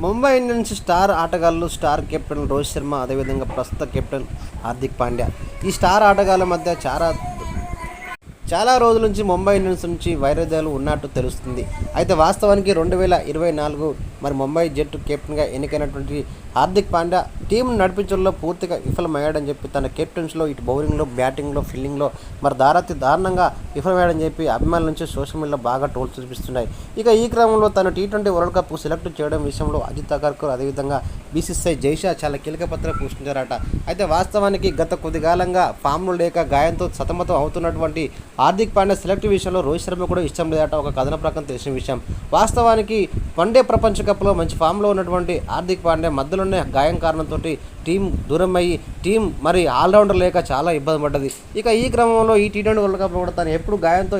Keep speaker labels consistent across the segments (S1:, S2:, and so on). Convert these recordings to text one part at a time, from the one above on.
S1: Mumbai Indians star ఆటగాళ్ళు star captain Rohit Sharma అదేవిధంగా ప్రస్తుత కెప్టెన్ హార్దిక్ పాండ్యా. ఈ స్టార్ ఆటగాళ్ళ మధ్య చాలా చాలా రోజుల నుంచి ముంబై ఇండియన్స్ నుంచి వైరుధ్యాలు ఉన్నట్టు తెలుస్తుంది. అయితే వాస్తవానికి రెండు వేల ఇరవై నాలుగు మరి ముంబై జట్టు కెప్టెన్గా ఎన్నికైనటువంటి హార్దిక్ పాండ్యా టీంను నడిపించడంలో పూర్తిగా విఫలమయ్యాడని చెప్పి తన కెప్టెన్స్లో ఇటు బౌలింగ్లో బ్యాటింగ్లో ఫీల్డింగ్లో మరి దారాతి దారుణంగా విఫలమయ్యాడని చెప్పి అభిమానుల నుంచి సోషల్ మీడియాలో బాగా టోల్స్ చూపిస్తున్నాయి. ఇక ఈ క్రమంలో తన T twenty World Cup select చేయడం విషయంలో అజిత్ అగర్కర్ అదేవిధంగా బీసీసీఐ జైషా చాలా కీలక పత్ర పోషించారట. అయితే వాస్తవానికి గత కొద్ది కాలంగా లేక గాయంతో సతమతం అవుతున్నటువంటి హార్దిక్ పాండ్యా సెలెక్ట్ విషయంలో రోహిత్ శర్మ కూడా ఇష్టం లేదట ఒక కథన ప్రకారం తెలిసిన విషయం. వాస్తవానికి వన్డే ప్రపంచ కప్లో మంచి ఫామ్లో ఉన్నటువంటి హార్దిక్ పాండ్యా మధ్యలోనే గాయం కారణంతో టీం దూరం అయ్యి టీం మరి ఆల్రౌండర్ లేక చాలా ఇబ్బంది పడ్డది. ఇక ఈ క్రమంలో ఈ టీ ట్వంటీ వరల్డ్ కప్ కూడా తను ఎప్పుడు గాయంతో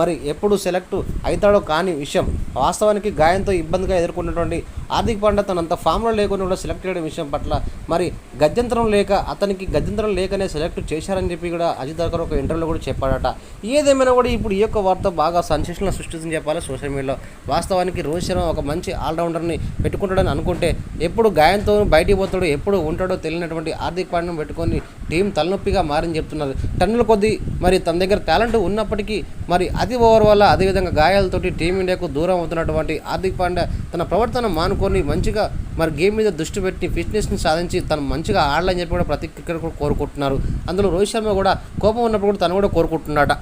S1: మరి ఎప్పుడు సెలెక్ట్ అవుతాడో కాని విషయం. వాస్తవానికి గాయంతో ఇబ్బందిగా ఎదుర్కొన్నటువంటి హార్దిక్ పాండ్యా తనంత ఫామ్లో లేకుండా కూడా సెలెక్ట్ చేయడం విషయం పట్ల మరి గద్యంతరం లేక అతనికి గద్యంతరం లేకనే సెలెక్ట్ చేశారని చెప్పి కూడా అజిత్ దగ్గర ఒక ఇంటర్వ్యూలో కూడా చెప్పాడట. ఏదేమైనా కూడా ఇప్పుడు ఈ యొక్క వార్త బాగా సెన్సేషనల్ సృష్టించింది చెప్పాలి సోషల్ మీడియాలో వాస్తవానికి రోహిత్ శర్మ ఒక మంచి ఆల్రౌండర్ని పెట్టుకుంటాడని అనుకుంటే ఎప్పుడు గాయంతో బయటికి పోతాడో ఎప్పుడు ఉంటాడో తెలియనటువంటి హార్దిక్ పాండ్యాను పెట్టుకొని టీం తలనొప్పిగా మారని చెప్తున్నారు. టన్నుల కొద్దీ మరి తన దగ్గర టాలెంట్ ఉన్నప్పటికీ మరి అతి ఓవర్ వల్ల అదేవిధంగా గాయాలతోటి టీమిండియాకు దూరం అవుతున్నటువంటి హార్దిక్ పాండ్యా తన ప్రవర్తన మానుకొని మంచిగా మరి గేమ్ మీద దృష్టి పెట్టి ఫిట్నెస్ని సాధించి తను మంచిగా ఆడాలని చెప్పి కూడా ప్రతి క్రికెట్ కూడా కోరుకుంటున్నారు. అందులో రోహిత్ శర్మ కూడా కోపం ఉన్నప్పుడు కూడా తను కూడా కోరుకుంటున్నాడట.